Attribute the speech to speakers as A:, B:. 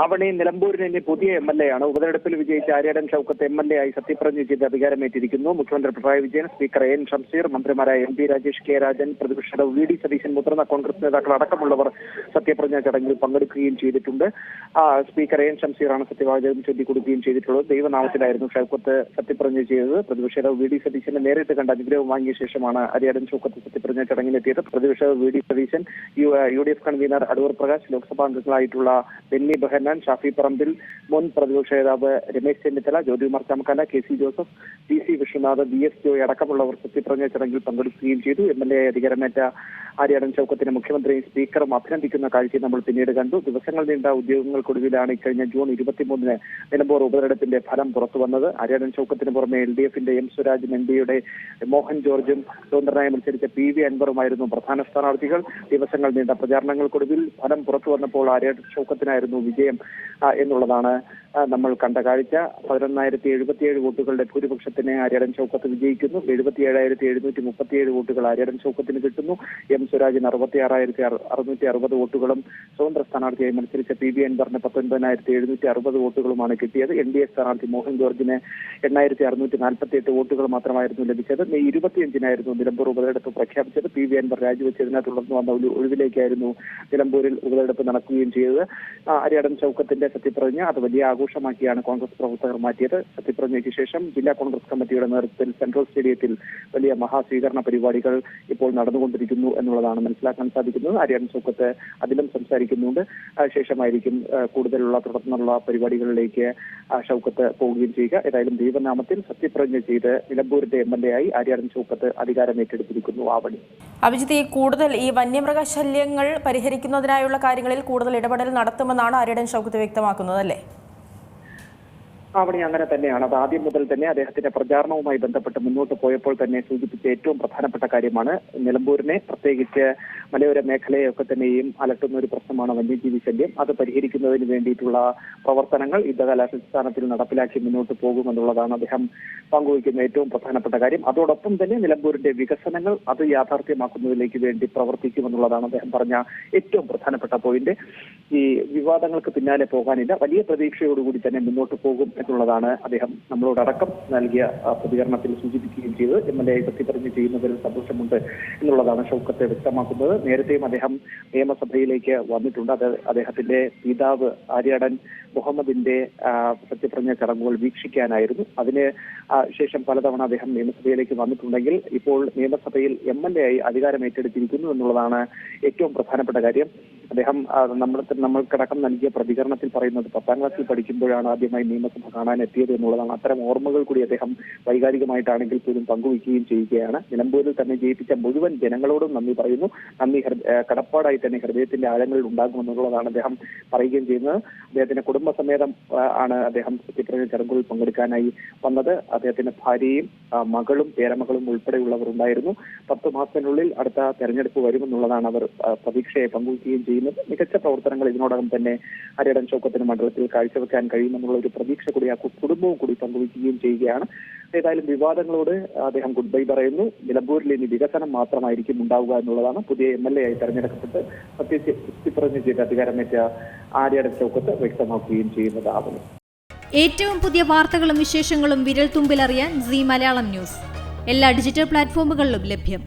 A: ആവണി നിലമ്പൂരിന് ഇനി പുതിയ M L A ആണ് ഉപതെരഞ്ഞെടുപ്പിൽ വിജയിച്ച Aryadan Shoukath M L A ആയി സത്യപ്രതിജ്ഞ ചെയ്ത് അധികാരമേറ്റിരിക്കുന്നു മുഖ്യമന്ത്രി പിണറായി വിജയൻ സ്പീക്കർ എൻ ഷംസീർ മന്ത്രിമാരായ M P Rajesh K Rajan പ്രതിപക്ഷ നേതാവ് വി ഡി സതീശൻ മുതിർന്ന കോൺഗ്രസ് നേതാക്കൾ അടക്കമുള്ളവർ സത്യപ്രതിജ്ഞ ചടങ്ങിൽ പങ്കെടുക്കുകയും ചെയ്തിട്ടുണ്ട് സ്പീക്കർ എൻ ഷംസീറാണ് സത്യവാചകം ചൊല്ലിക്കൊടുക്കുകയും ചെയ്തിട്ടുള്ളത് ദൈവനാമത്തിലായിരുന്നു ഷൌക്കത്ത് സത്യപ്രതിജ്ഞ ചെയ്തത് പ്രതിപക്ഷ നേതാവ് വി ഡി സതീശനെ നേരിട്ട് കണ്ട് അനുഗ്രഹം വാങ്ങിയ ശേഷമാണ് ആര്യാടൻ ചൌക്കത്ത് സത്യപ്രതിജ്ഞ ചടങ്ങിലെത്തിയത് പ്രതിപക്ഷ നേതാവ് V D Satheesan U D F convener Adoor Prakash Lok Sabha അംഗങ്ങളായിട്ടുള്ള ബെന്നി ബഹൻ കണ്ണൻ ഷാഫി പറമ്പിൽ മുൻ പ്രതിപക്ഷ നേതാവ് Ramesh Chennithala Jyothikumar Chamakkala K C Joseph P C Vishwanath B S Joy അടക്കമുള്ളവർ സത്യപ്രതിജ്ഞ ചടങ്ങിൽ പങ്കെടുക്കുകയും ചെയ്തു എം എൽ എ അധികാരമേറ്റ ആര്യാടൻ ചൌക്കത്തിന് മുഖ്യമന്ത്രിയും സ്പീക്കറും അഭിനന്ദിക്കുന്ന കാഴ്ച നമ്മൾ പിന്നീട് കണ്ടു ദിവസങ്ങൾ നീണ്ട ഉദ്യോഗങ്ങൾക്കൊടുവിലാണ് ഇക്കഴിഞ്ഞ ജൂൺ ഇരുപത്തിമൂന്നിന് നിലമ്പൂർ ഉപതെരഞ്ഞെടുപ്പിന്റെ ഫലം പുറത്തുവന്നത് ആര്യാടൻ ചൌക്കത്തിന് പുറമെ എൽ ഡി എഫിന്റെ എം സുരാജ് എൻ ഡിയുടെ മോഹൻ ജോർജും സ്വതന്ത്രനായി മത്സരിച്ച പി വി അൻവറുമായിരുന്നു പ്രധാന സ്ഥാനാർത്ഥികൾ ദിവസങ്ങൾ നീണ്ട പ്രചാരണങ്ങൾക്കൊടുവിൽ ഫലം പുറത്തു വന്നപ്പോൾ ആര്യാടൻ ചൌക്കത്തിനായിരുന്നു വിജയം വിജയം എന്നുള്ളതാണ് നമ്മൾ കണ്ട കാഴ്ച പതിനൊന്നായിരത്തി എഴുപത്തിയേഴ് വോട്ടുകളുടെ ഭൂരിപക്ഷത്തിന് ആര്യടൻ ചൗക്കത്ത് വിജയിക്കുന്നു എഴുപത്തിയേഴായിരത്തി എഴുന്നൂറ്റി മുപ്പത്തിയേഴ് വോട്ടുകൾ ആര്യടൻ ചൗക്കത്തിന് കിട്ടുന്നു എം സ്വരാജിന് അറുപത്തി ആറായിരത്തി അറുന്നൂറ്റി അറുപത് വോട്ടുകളും സ്വതന്ത്ര സ്ഥാനാർത്ഥിയായി മത്സരിച്ച പി ബി അൻബറിന് പത്തൊൻപതിനായിരത്തി എഴുന്നൂറ്റി അറുപത് വോട്ടുകളുമാണ് കിട്ടിയത് എൻ ഡി എ സ്ഥാനാർത്ഥി മോഹൻ ജോർജിന് എണ്ണായിരത്തി അറുന്നൂറ്റി നാൽപ്പത്തി എട്ട് വോട്ടുകൾ മാത്രമായിരുന്നു ലഭിച്ചത് മെയ് ഇരുപത്തിയഞ്ചിനായിരുന്നു നിലമ്പൂർ ഉപതെടുപ്പ് പ്രഖ്യാപിച്ചത് പി വി അൻവർ രാജിവെച്ചതിനെ തുടർന്ന് വന്ന ഒരു ഒഴിവിലേക്കായിരുന്നു നിലമ്പൂരിൽ ഉപതെടുപ്പ് നടക്കുകയും ചെയ്തത് ആര്യടൻ ചൌക്കത്തിന്റെ സത്യപ്രതിജ്ഞ അത് വലിയ ആഘോഷമാക്കിയാണ് കോൺഗ്രസ് പ്രവർത്തകർ മാറ്റിയത് സത്യപ്രതിജ്ഞയ്ക്ക് ശേഷം ജില്ലാ കോൺഗ്രസ് കമ്മിറ്റിയുടെ നേതൃത്വത്തിൽ സെൻട്രൽ സ്റ്റേഡിയത്തിൽ വലിയ മഹാസ്വീകരണ പരിപാടികൾ ഇപ്പോൾ നടന്നുകൊണ്ടിരിക്കുന്നു എന്നുള്ളതാണ് മനസ്സിലാക്കാൻ സാധിക്കുന്നത് ആര്യൻ ചൌക്കത്ത് അതിലും സംസാരിക്കുന്നുണ്ട് ശേഷമായിരിക്കും കൂടുതലുള്ള തുടർന്നുള്ള പരിപാടികളിലേക്ക് ചൌക്കത്ത് പോവുകയും ചെയ്യുക ഏതായാലും ദൈവനാമത്തിൽ സത്യപ്രതിജ്ഞ ചെയ്ത് നിലമ്പൂരിന്റെ എം എൽ എ ആയി ആര്യാടൻ ചൌക്കത്ത് അധികാരം ഏറ്റെടുത്തിരിക്കുന്നു ആവണി അഭിജിത്ത് കൂടുതൽ ഈ വന്യമൃഗശല്യങ്ങൾ പരിഹരിക്കുന്നതിനായുള്ള കാര്യങ്ങളിൽ കൂടുതൽ ഇടപെടൽ നടത്തുമെന്നാണ് ആര്യാടൻ ഷൗക്കത്ത് വ്യക്തമാക്കുന്നതല്ലേ അവിടെ അങ്ങനെ തന്നെയാണ് അത് ആദ്യം മുതൽ തന്നെ അദ്ദേഹത്തിന്റെ പ്രചാരണവുമായി ബന്ധപ്പെട്ട് മുന്നോട്ട് പോയപ്പോൾ തന്നെ സൂചിപ്പിച്ച ഏറ്റവും പ്രധാനപ്പെട്ട കാര്യമാണ് നിലമ്പൂരിനെ പ്രത്യേകിച്ച് മലയോര മേഖലയൊക്കെ തന്നെയും അലട്ടുന്ന ഒരു പ്രശ്നമാണ് വന്യജീവി ശല്യം അത് പരിഹരിക്കുന്നതിന് വേണ്ടിയിട്ടുള്ള പ്രവർത്തനങ്ങൾ യുദ്ധകാലാടിസ്ഥാനത്തിൽ നടപ്പിലാക്കി മുന്നോട്ട് പോകുമെന്നുള്ളതാണ് അദ്ദേഹം പങ്കുവയ്ക്കുന്ന ഏറ്റവും പ്രധാനപ്പെട്ട കാര്യം അതോടൊപ്പം തന്നെ നിലമ്പൂരിന്റെ വികസനങ്ങൾ അത് യാഥാർത്ഥ്യമാക്കുന്നതിലേക്ക് വേണ്ടി പ്രവർത്തിക്കുമെന്നുള്ളതാണ് അദ്ദേഹം പറഞ്ഞ ഏറ്റവും പ്രധാനപ്പെട്ട പോയിന്റ് ഈ വിവാദങ്ങൾക്ക് പിന്നാലെ പോകാനില്ല വലിയ പ്രതീക്ഷയോടുകൂടി തന്നെ മുന്നോട്ട് പോകും എന്നുള്ളതാണ് അദ്ദേഹം നമ്മളോടക്കം നൽകിയ പ്രതികരണത്തിൽ സൂചിപ്പിക്കുകയും ചെയ്തത് എം എൽ എ സത്യപ്രതിജ്ഞ ചെയ്യുന്നതിൽ സന്തോഷമുണ്ട് എന്നുള്ളതാണ് ഷൗക്കത്തെ വ്യക്തമാക്കുന്നത് നേരത്തെയും അദ്ദേഹം നിയമസഭയിലേക്ക് വന്നിട്ടുണ്ട് അത് അദ്ദേഹത്തിന്റെ പിതാവ് ആര്യാടൻ മുഹമ്മദിന്റെ സത്യപ്രതിജ്ഞ ചടങ്ങുകൾ വീക്ഷിക്കാനായിരുന്നു അതിന് ശേഷം പലതവണ അദ്ദേഹം നിയമസഭയിലേക്ക് വന്നിട്ടുണ്ടെങ്കിൽ ഇപ്പോൾ നിയമസഭയിൽ എം എൽ എ ആയി അധികാരം ഏറ്റെടുത്തിരിക്കുന്നു എന്നുള്ളതാണ് ഏറ്റവും പ്രധാനപ്പെട്ട കാര്യം അദ്ദേഹം നമ്മൾ നമ്മൾ കിടക്കം നൽകിയ പ്രതികരണത്തിൽ പറയുന്നത് പത്താം ക്ലാസ്സിൽ പഠിക്കുമ്പോഴാണ് ആദ്യമായി നിയമസഭ കാണാൻ എത്തിയത് എന്നുള്ളതാണ് അത്തരം ഓർമ്മകൾ കൂടി അദ്ദേഹം വൈകാരികമായിട്ടാണെങ്കിൽ പോലും പങ്കുവയ്ക്കുകയും ചെയ്യുകയാണ് നിലമ്പൂരിൽ തന്നെ ജയിപ്പിച്ച മുഴുവൻ ജനങ്ങളോടും നന്ദി പറയുന്നു നന്ദി കടപ്പാടായി തന്നെ ഹൃദയത്തിന്റെ ആഴങ്ങളിൽ ഉണ്ടാകുമെന്നുള്ളതാണ് അദ്ദേഹം പറയുകയും ചെയ്യുന്നത് അദ്ദേഹത്തിന്റെ കുടുംബസമേതം ആണ് അദ്ദേഹം സത്യപ്രതിജ്ഞ ചടങ്ങുകളിൽ പങ്കെടുക്കാനായി വന്നത് അദ്ദേഹത്തിന്റെ ഭാര്യയും മകളും പേരമകളും ഉൾപ്പെടെയുള്ളവർ ഉണ്ടായിരുന്നു പത്ത് മാസത്തിനുള്ളിൽ അടുത്ത തെരഞ്ഞെടുപ്പ് വരുമെന്നുള്ളതാണ് അവർ പ്രതീക്ഷയെ പങ്കുവയ്ക്കുകയും ചെയ്യുന്നത് ചെയ്യുന്നത് മികച്ച പ്രവർത്തനങ്ങൾ ഇതിനോടകം തന്നെ അരടൻ ചോക്കത്തിന് മണ്ഡലത്തിൽ കാഴ്ചവെക്കാൻ കഴിയുമെന്നുള്ള ഒരു പ്രതീക്ഷ കൂടി ആ കുടുംബവും കൂടി പങ്കുവയ്ക്കുകയും ചെയ്യുകയാണ് ഏതായാലും വിവാദങ്ങളോട് അദ്ദേഹം ഗുഡ് ബൈ പറയുന്നു നിലമ്പൂരിൽ ഇനി വികസനം മാത്രമായിരിക്കും ഉണ്ടാവുക എന്നുള്ളതാണ് പുതിയ എം എൽ എ ആയി തെരഞ്ഞെടുക്കപ്പെട്ട് സത്യപ്രതിജ്ഞ ചെയ്ത് അധികാരമേറ്റ ആര്യടൻ ചോക്കത്ത് വ്യക്തമാക്കുകയും ചെയ്യുന്നതാകുന്നു ഏറ്റവും പുതിയ വാർത്തകളും വിശേഷങ്ങളും വിരൽ തുമ്പിലറിയാൻ സി മലയാളം ന്യൂസ് എല്ലാ ഡിജിറ്റൽ പ്ലാറ്റ്ഫോമുകളിലും ലഭ്യം